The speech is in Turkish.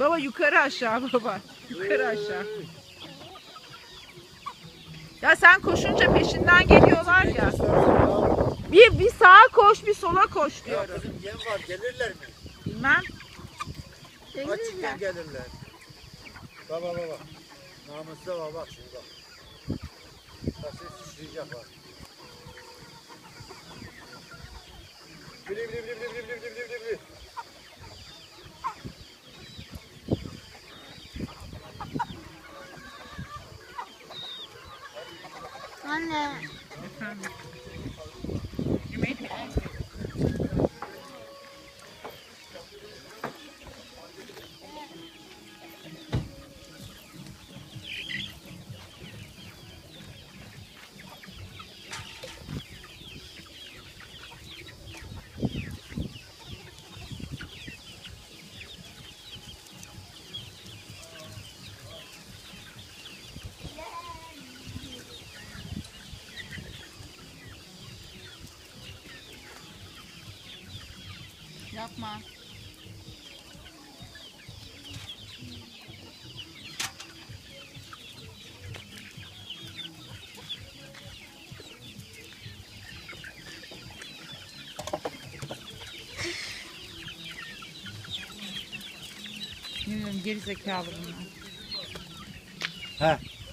baba yukarı aşağı baba. Yukarı aşağı. Ya sen koşunca peşinden geliyorlar ya. Bir, bir sağa koş bir sola koş Ya diyorum. kızım yem var gelirler mi? Bilmem. Açıkken gelirler. Baba baba. Namuslu baba bak şimdi bak. Taşı sıçrayacak bak. Bili bili bili bili bili bili bili bili. 안돼. Yapma. Bilmiyorum geri zekalı bunlar. He